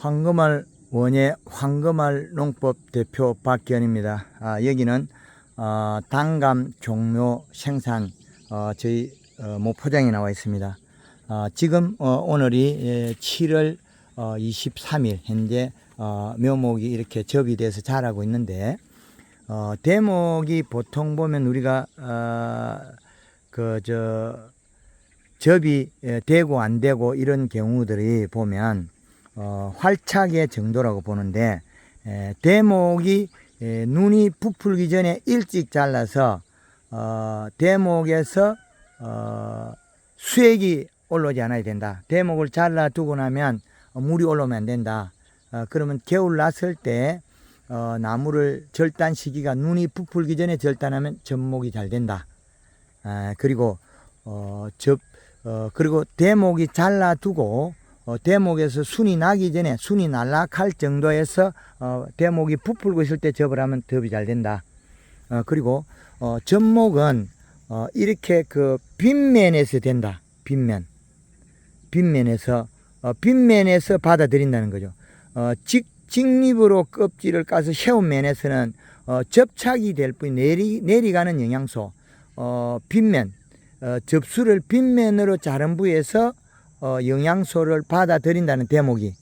황금알 원예 황금알 농법 대표 박기현입니다. 아, 여기는 어, 단감 종묘 생산 어, 저희 어, 목포장에 나와 있습니다. 어, 지금 어, 오늘이 예, 7월 어, 23일 현재 어, 묘목이 이렇게 접이 돼서 자라고 있는데 어, 대목이 보통 보면 우리가 어, 그저 접이 예, 되고 안 되고 이런 경우들이 보면 어, 활착의 정도라고 보는데 에, 대목이 에, 눈이 부풀기 전에 일찍 잘라서 어, 대목에서 어, 수액이 올라오지 않아야 된다. 대목을 잘라 두고 나면 어, 물이 올라오면 안 된다. 어, 그러면 겨울 났을 때 어, 나무를 절단 시기가 눈이 부풀기 전에 절단하면 접목이 잘 된다. 아, 그리고 어, 접 어, 그리고 대목이 잘라두고 어, 대목에서 순이 나기 전에 순이 날락할 정도에서 어, 대목이 부풀고 있을 때 접을 하면 덥이 잘 된다. 어, 그리고 어, 접목은 어, 이렇게 그 빗면에서 된다. 빗면. 빗면에서 어, 빗면에서 받아들인다는 거죠. 어, 직, 직립으로 껍질을 까서 세운 면에서는 어, 접착이 될 뿐 내리, 내리가는 영양소 어, 빗면 어, 접수를 빗면으로 자른 부위에서 어, 영양소를 받아들인다는 대목이.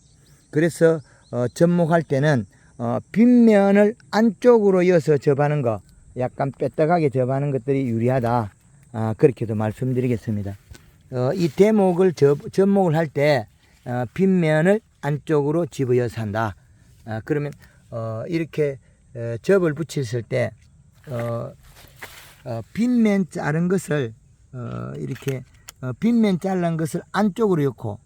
그래서 어, 접목할 때는 어, 빗면을 안쪽으로 이어서 접하는 거 약간 빼딱하게 접하는 것들이 유리하다. 아, 그렇게도 말씀드리겠습니다. 어, 이 대목을 접, 접목을 할때 어, 빗면을 안쪽으로 집어여서 한다. 아, 그러면 어, 이렇게 에, 접을 붙였을 때 어, 어, 빗면 자른 것을 어, 이렇게 어, 빗면 자른 것을 안쪽으로 넣고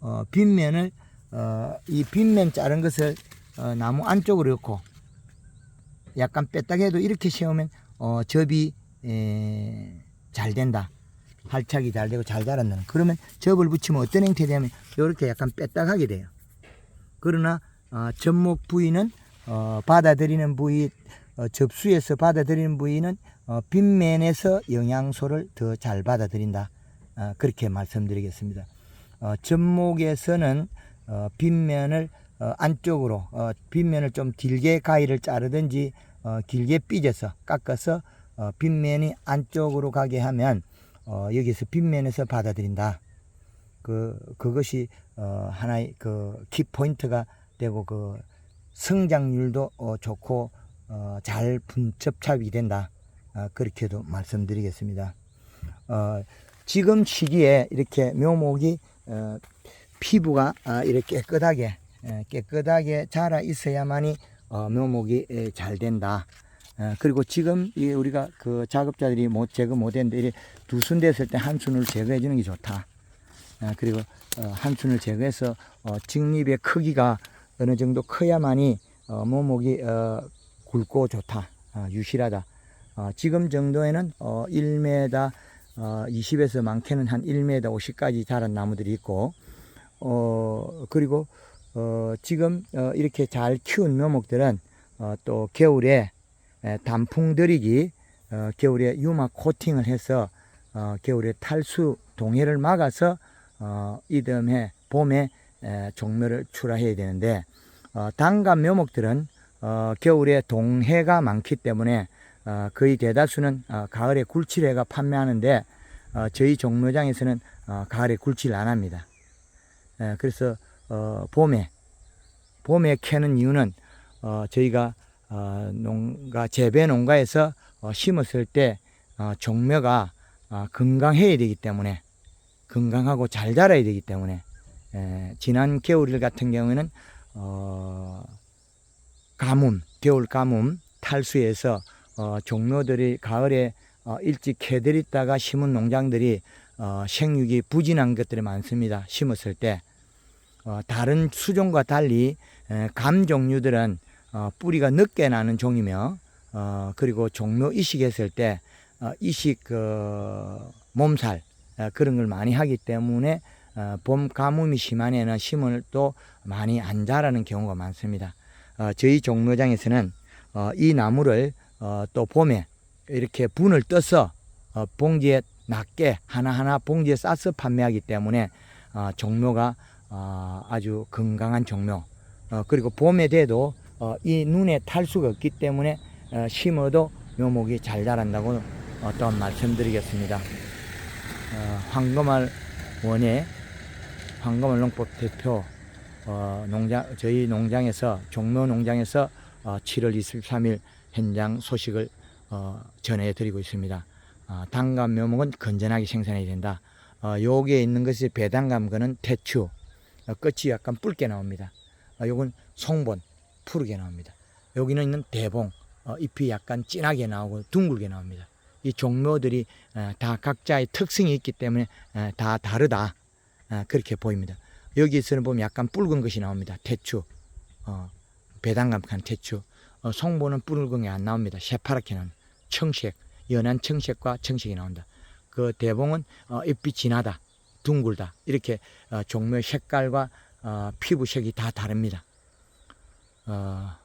어, 빗면을 어, 이 빗면 자른 것을 어, 나무 안쪽으로 넣고 약간 뺐다해도 이렇게 세우면 어, 접이 에, 잘 된다. 활착이 잘 되고 잘 자란다. 그러면 접을 붙이면 어떤 형태 되면 이렇게 약간 뺐다하게 돼요. 그러나 어, 접목 부위는 어, 받아들이는 부위 어, 접수에서 받아들이는 부위는 어, 빗면에서 영양소를 더 잘 받아들인다. 어, 그렇게 말씀드리겠습니다. 어, 접목에서는 어, 빗면을 어, 안쪽으로 어, 빗면을 좀 길게 가위를 자르든지 어, 길게 삐져서 깎아서 어, 빗면이 안쪽으로 가게 하면 어, 여기서 빗면에서 받아들인다. 그 그것이 어, 하나의 그 키포인트가 되고 그 성장률도 어, 좋고 어, 잘 분접착이 된다. 어, 그렇게도 말씀드리겠습니다. 어, 지금 시기에 이렇게 묘목이 어, 피부가 아, 이렇게 깨끗하게 에, 깨끗하게 자라 있어야만이 어, 묘목이 에, 잘 된다. 어, 그리고 지금 이 우리가 그 작업자들이 못 제거 못했는데 이두 순 됐을 때 한 순을 제거해 주는 게 좋다. 어, 그리고 어, 한 순을 제거해서 어, 직립의 크기가 어느 정도 커야만이 어, 묘목이 어, 굵고 좋다. 어, 유실하다. 어, 지금 정도에는 어, 1m 어, 20에서 많게는 한 1m 50까지 자란 나무들이 있고 어, 그리고 어, 지금 어, 이렇게 잘 키운 묘목들은 어, 또 겨울에 에, 단풍 들이기 어, 겨울에 유막 코팅을 해서 어, 겨울에 탈수 동해를 막아서 어, 이듬해 봄에 에, 종묘를 출하해야 되는데 어, 단감 묘목들은 어, 겨울에 동해가 많기 때문에 어, 거의 대다수는 어, 가을에 굴치해가 판매하는데 어, 저희 종묘장에서는 어, 가을에 굴치를 안 합니다. 에, 그래서 어, 봄에 봄에 캐는 이유는 어, 저희가 어, 농가 재배 농가에서 어, 심었을 때 어, 종묘가 어, 건강해야 되기 때문에 건강하고 잘 자라야 되기 때문에 에, 지난 겨울 같은 경우에는 어, 가뭄 겨울 가뭄 탈수에서 어, 종묘들이 가을에 어, 일찍 캐들있다가 심은 농장들이 어, 생육이 부진한 것들이 많습니다. 심었을 때 어, 다른 수종과 달리 에, 감 종류들은 어, 뿌리가 늦게 나는 종이며 어, 그리고 종묘 이식했을 때 어, 이식 그 몸살 어, 그런 걸 많이 하기 때문에 어, 봄 가뭄이 심한 해는 심을 또 많이 안 자라는 경우가 많습니다. 어, 저희 종묘장에서는 어, 이 나무를 어, 또 봄에 이렇게 분을 떠서 어, 봉지에 낮게 하나하나 봉지에 싸서 판매하기 때문에 어, 종묘가 어, 아주 건강한 종묘 어, 그리고 봄에 돼도 어, 이 눈에 탈수가 없기 때문에 어, 심어도 묘목이 잘 자란다고 어, 또 말씀드리겠습니다. 어, 황금알 원예 황금알 농법 대표 어, 농장 저희 농장에서 종묘 농장에서 어, 7월 23일 현장 소식을 어, 전해드리고 있습니다. 어, 단감 묘목은 건전하게 생산해야 된다. 어, 여기에 있는 것이 배단감 거는 대추 어, 끝이 약간 붉게 나옵니다. 어, 요건 송본 푸르게 나옵니다. 여기는 있는 대봉 어, 잎이 약간 진하게 나오고 둥글게 나옵니다. 이 종묘들이 어, 다 각자의 특성이 있기 때문에 어, 다 다르다 어, 그렇게 보입니다. 여기서는 보면 약간 붉은 것이 나옵니다. 대추 어, 배당감한 대추 어, 송보는 게안 나옵니다. 새파랗게 나옵니다. 청색 연한 청색과 청색이 나온다. 그 대봉은 어, 잎이 진하다 둥글다 이렇게 어, 종묘 색깔과 어, 피부색이 다 다릅니다. 어,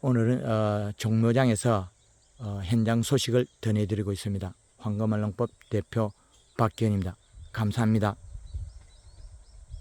오늘은 어, 종묘장에서 어, 현장 소식을 전해드리고 있습니다. 황금알농법 대표 박기현입니다. 감사합니다.